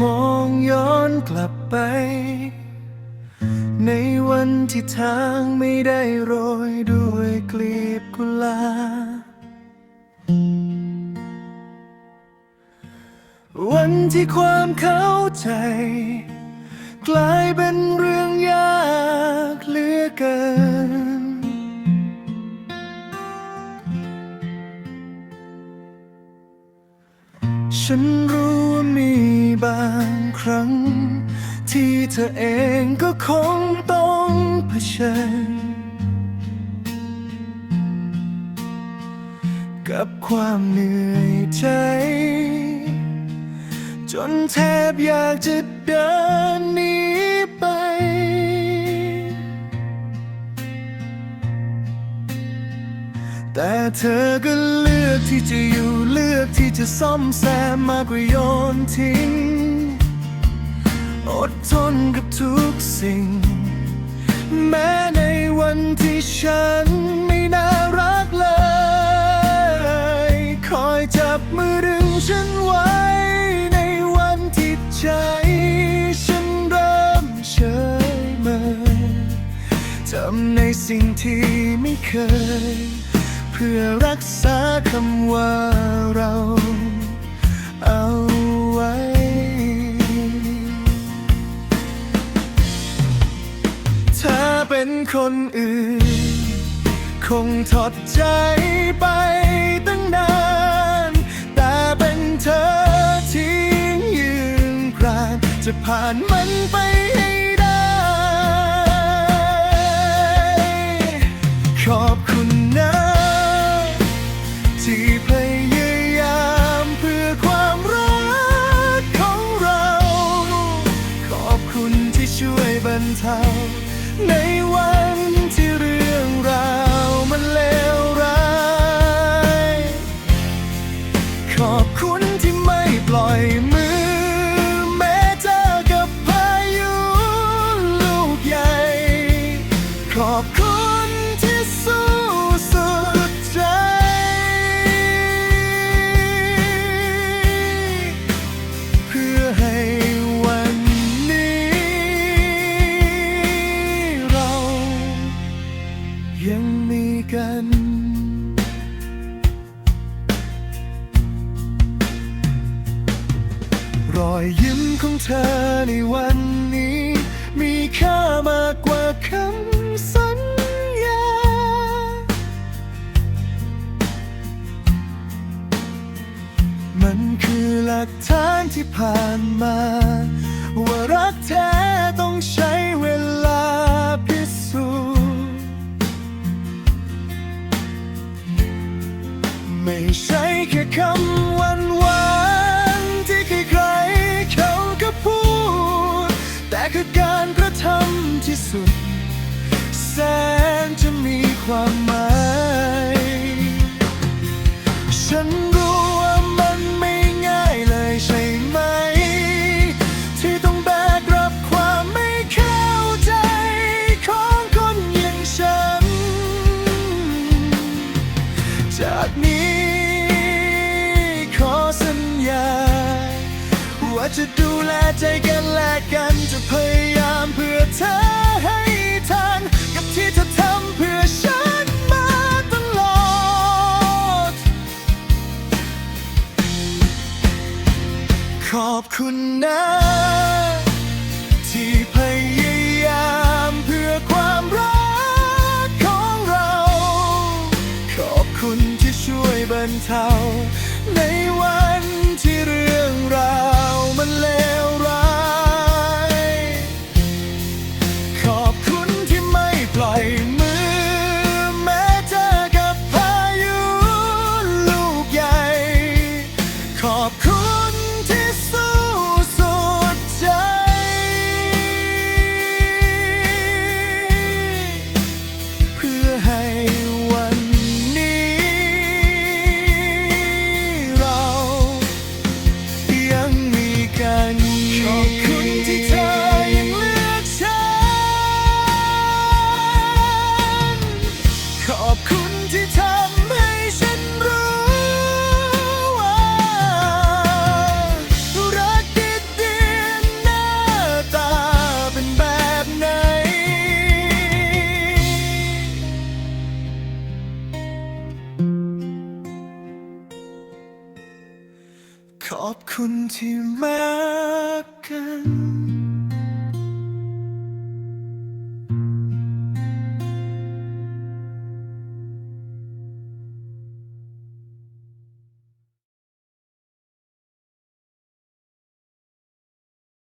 มองย้อนกลับไป ในวันที่ทางไม่ได้โรยด้วยกลีบกุหลาบวันที่ความเข้าใจ กลายเป็นเรื่องยากเหลือเกิน ฉันรู้ ธอเองก็คงต้องเผชิญ กับความเหนื่อยใจ จนแทบอยากจะเดินหนีไป แต่เธอก็เลือกที่จะอยู่เลือกที่จะซ่อมแซมมากกว่าโยนทิ้ง อดทนกับทุกสิ่ง แม้ในวันที่ฉันไม่น่ารักเลย คอยจับมือดึงฉันไว้ ในวันที่ใจฉันเริ่มเฉยเมื่อทำในสิ่งที่ไม่เคย เพื่อรักษาคำว่าเรา เอา เป็นคนอื่น คงถอดใจไปตั้งนาน แต่เป็นเธอที่ยืนกรานจะผ่านมันไปให้ได้ ขอบคุณนะ ที่พยาย รอยยิ้มของเธอในวันนี้ มีค่ามากกว่าคำสัญญา มันคือหลักฐานที่ผ่านมา ว่ารักแท้ต้องใช้เวลาพิสูจน์ไม่ใช่แค่คำวานวานำที่ จะดูแลใจกันและกันจะพยายามเพื่อเธอให้ทันกับที่เธอทำเพื่อฉันมาตลอด ขอบคุณนะที่พยายามเพื่อความรักของเรา ขอบคุณที่ช่วยบรรเทาใน ขอบคุณที่มากัน